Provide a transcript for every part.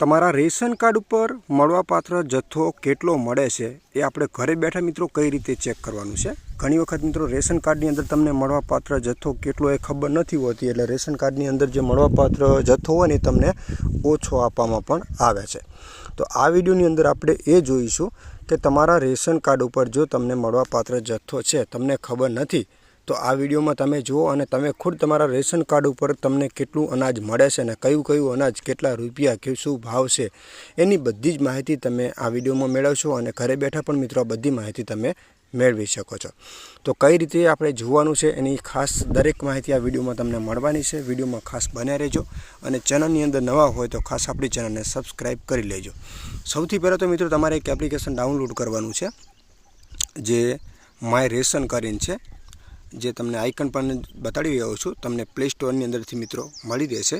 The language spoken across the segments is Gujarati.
તમારા રેશન કાર્ડ ઉપર મળવાપાત્ર જથ્થો કેટલો મળે છે એ આપણે ઘરે બેઠા મિત્રો કઈ રીતે ચેક કરવાનું છે? ઘણી વખત મિત્રો રેશન કાર્ડની અંદર તમને મળવાપાત્ર જથ્થો કેટલો એ ખબર નથી હોતી એટલે રેશન કાર્ડની અંદર જે મળવાપાત્ર જથ્થો હોય ને તમને ઓછો આપવામાં પણ આવે છે. તો આ વિડીયોની અંદર આપણે એ જોઈશું કે તમારા રેશન કાર્ડ ઉપર જો તમને મળવાપાત્ર જથ્થો છે, તમને ખબર નથી તો આ વિડીયોમાં તમે જુઓ અને તમે ખુદ તમારા રેશન કાર્ડ ઉપર તમને કેટલું અનાજ મળે છે અને કયું કયું અનાજ કેટલા રૂપિયા કે શું ભાવ છે, એની બધી જ માહિતી તમે આ વિડીયોમાં મેળવશો અને ઘરે બેઠા પણ મિત્રો બધી માહિતી તમે મેળવી શકો છો. તો કઈ રીતે આપણે જોવાનું છે એની ખાસ દરેક માહિતી આ વિડીયોમાં તમને મળવાની છે. વિડીયોમાં ખાસ બન્યા રહેજો અને ચેનલની અંદર નવા હોય તો ખાસ આપણી ચેનલને સબસ્ક્રાઈબ કરી લેજો. સૌથી પહેલાં તો મિત્રો તમારે એક એપ્લિકેશન ડાઉનલોડ કરવાનું છે, જે માય રેશન કરીને છે. જે તમને આઇકન પણ બતાડી રહ્યો છું, તમને પ્લે સ્ટોરની અંદરથી મિત્રો મળી રહેશે.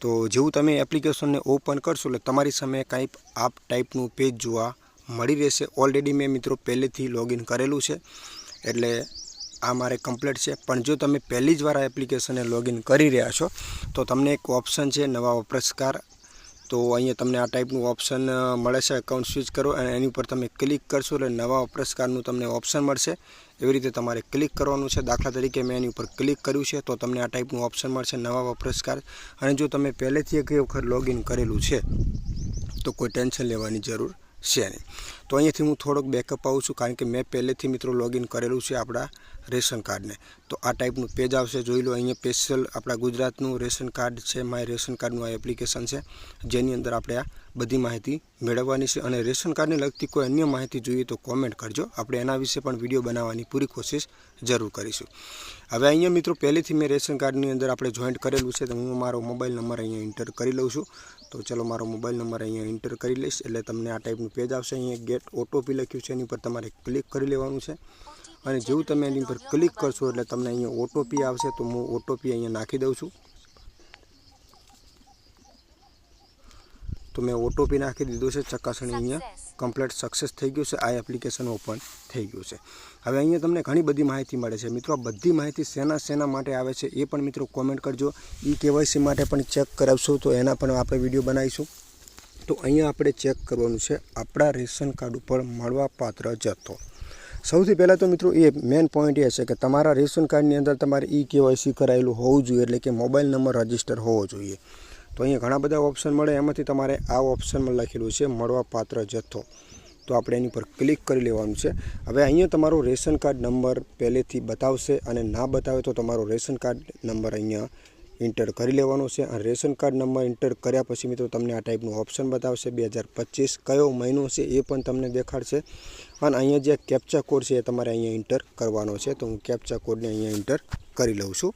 તો જેવું તમે એપ્લિકેશનને ઓપન કરશો, એટલે તમારી સામે કાંઈ આપ ટાઈપનું પેજ જોવા મળી રહેશે. ઓલરેડી મેં મિત્રો પહેલેથી લોગિન કરેલું છે, એટલે આ મારે કમ્પ્લીટ છે. પણ જો તમે પહેલી જ વાર આ એપ્લિકેશનને લોગિન કરી રહ્યા છો, તો તમને એક ઓપ્શન છે, નવા વપરાશકાર તો અહીંયા તમને આ ટાઈપનું ઓપ્શન મળે છે. એકાઉન્ટ સ્વિચ કરો અને એની ઉપર તમે ક્લિક કરશો એટલે નવા વપરાશકારનું તમને ઓપ્શન મળશે. એવી રીતે તમારે ક્લિક કરવાનું છે. દાખલા તરીકે મેં એની ઉપર ક્લિક કર્યું છે તો તમને આ ટાઈપનું ઓપ્શન મળશે, નવા વપરાશકાર. અને જો તમે પહેલેથી એક વખત લોગિન કરેલું છે, તો કોઈ ટેન્શન લેવાની જરૂર છે નહીં. તો અહીંયાથી હું થોડોક બેકઅપ આવું છું, કારણ કે મેં પહેલેથી મિત્રો લોગિન કરેલું છે આપણા રેશન કાર્ડને. તો આ ટાઈપનું પેજ આવશે, જોઈ લો, અહીંયા સ્પેશિયલ આપણા ગુજરાતનું રેશન કાર્ડ છે, માય રેશન કાર્ડનું આ એપ્લિકેશન છે, જેની અંદર આપણે આ બધી માહિતી મેળવવાની છે. અને રેશન કાર્ડને લગતી કોઈ અન્ય માહિતી જોઈએ તો કોમેન્ટ કરજો. આપણે એના વિશે પણ વીડિયો બનાવવાની પૂરી કોશિશ જરૂર કરીશું. હવે અહીંયા મિત્રો, પહેલેથી મેં રેશન કાર્ડની અંદર આપણે જોઈન્ટ કરેલું છે, તો હું મારો મોબાઈલ નંબર અહીંયા એન્ટર કરી લઉં છું. તો ચલો મારો મોબાઈલ નંબર અહીંયા એન્ટર કરી લઈશ. એટલે તમને આ ટાઈપનું પેજ આવશે. અહીંયા ગેટ ઓટોપી લખ્યું છે. એની પર તમારે ક્લિક કરી લેવાનું છે. અને જેવું તમે એની પર ક્લિક કરશો એટલે તમને અહીંયા ઓટોપી આવશે. તો હું ઓટોપી અહીંયા નાખી દઉં છું. તો મેં ઓટોપી નાખી દીધું છે. ચકાસણી અહીંયા. કમ્પ્લીટ સક્સેસ થઈ ગયું છે, આ એપ્લિકેશન ઓપન થઈ ગયું છે. હવે અહીંયા તમને ઘણી બધી માહિતી મળે છે. મિત્રો બધી માહિતી શેના શેના માટે આવે છે. એ પણ મિત્રો કોમેન્ટ કરજો. ઈ કેવાયસી માટે પણ ચેક કરાવશો, તો એના પણ આપણે વીડિયો બનાવીશું. તો અહીંયા આપણે ચેક કરવાનું છે. આપણા રેશન કાર્ડ ઉપર મળવાપાત્ર જથ્થો. સૌથી પહેલાં તો મિત્રો, એ મેન પોઈન્ટ એ છે કે તમારા રેશન કાર્ડની અંદર તમારે ઈ કેવાયસી કરાયેલું હોવું જોઈએ, એટલે કે મોબાઈલ નંબર રજિસ્ટર હોવો જોઈએ. તો અહીંયા ઘણા બધા ઓપ્શન મળે. એમાંથી તમારે આ ઓપ્શનમાં લખેલું છે મળવાપાત્ર જથ્થો. તો આપણે એની પર ક્લિક કરી લેવાનું છે. હવે અહીંયા તમારો રેશન કાર્ડ નંબર પહેલેથી બતાવશે અને ના બતાવે તો તમારો રેશન કાર્ડ નંબર અહીંયા એન્ટર કરી લેવાનો છે. અને રેશન કાર્ડ નંબર એન્ટર કર્યા પછી મિત્રો તમને આ ટાઈપનું ઓપ્શન બતાવશે. બે કયો મહિનો છે એ પણ તમને દેખાડશે. અને અહીંયા જે કેપ્ચા કોડ છે એ તમારે અહીંયા એન્ટર કરવાનો છે. તો હું કેપ્ચા કોડને અહીંયા એન્ટર કરી લઉં છું.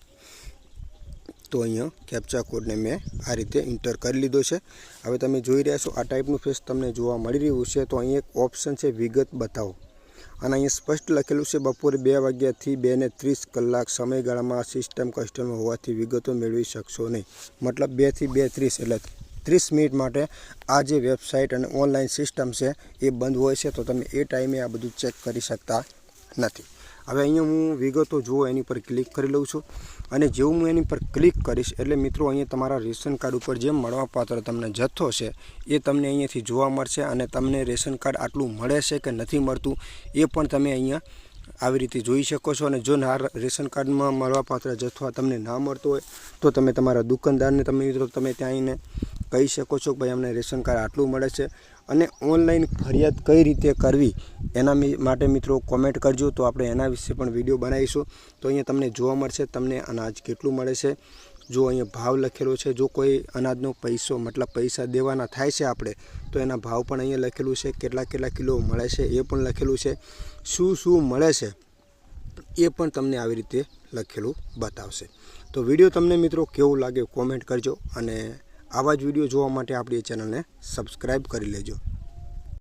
તો અહીંયા કેપ્ચા કોડને મેં આ રીતે ઇન્ટર કરી લીધો છે. હવે તમે જોઈ રહ્યા છો, આ ટાઈપનું ફેસ તમને જોવા મળી રહ્યું છે. તો અહીં એક ઓપ્શન છે, વિગત બતાવો. અને અહીંયા સ્પષ્ટ લખેલું છે, બપોરે બે વાગ્યાથી બે ને ત્રીસ કલાક સમયગાળામાં સિસ્ટમ કસ્ટમર હોવાથી વિગતો મેળવી શકશો નહીં. મતલબ બેથી બે ત્રીસ, એટલે ત્રીસ મિનિટ માટે આ જે વેબસાઇટ અને ઓનલાઈન સિસ્ટમ છે, એ બંધ હોય છે. તો તમે એ ટાઈમે આ બધું ચેક કરી શકતા નથી. હવે અહીંયા હું વિગતો જુઓ, એની પર ક્લિક કરી લઉં છું. અને જેવું હું એની પર ક્લિક કરીશ, એટલે મિત્રો અહીંયા તમારા રેશન કાર્ડ ઉપર જે મળવાપાત્ર તમને જથ્થો છે, એ તમને અહીંયાથી જોવા મળશે અને તમને રેશન કાર્ડ આટલું મળે છે કે નથી મળતું, એ પણ તમે અહીંયા આવી રીતે જોઈ શકો છો. અને જો ના રેશન કાર્ડમાં મળવાપાત્ર જથ્થો તમને ના મળતો હોય, તો તમે તમારા દુકાનદારને, તમે મિત્રો, તમે ત્યાં આવીને કહી શકો છો ભાઈ અમને રેશન કાર્ડ આટલું મળે છે અને ઓનલાઈન ફરિયાદ કઈ રીતે કરવી એના માટે મિત્રો કોમેન્ટ કરજો. તો આપણે એના વિશે પણ વીડિયો બનાવીશું. તો અહીંયા તમને જોવા મળશે તમને અનાજ કેટલું મળે છે. જો અહીંયા ભાવ લખેલો છે, જો કોઈ અનાજનો પૈસો, મતલબ પૈસા દેવાના થાય છે આપણે, તો એના ભાવ પણ અહીંયા લખેલું છે. કેટલા કેટલા કિલો મળે છે એ પણ લખેલું છે. શું શું મળે છે એ પણ તમને આવી રીતે લખેલું બતાવશે. તો વીડિયો તમને મિત્રો કેવું લાગે કોમેન્ટ કરજો અને આવા જ વીડિયો જોવા માટે આપણી ચેનલને સબસ્ક્રાઈબ કરી લેજો.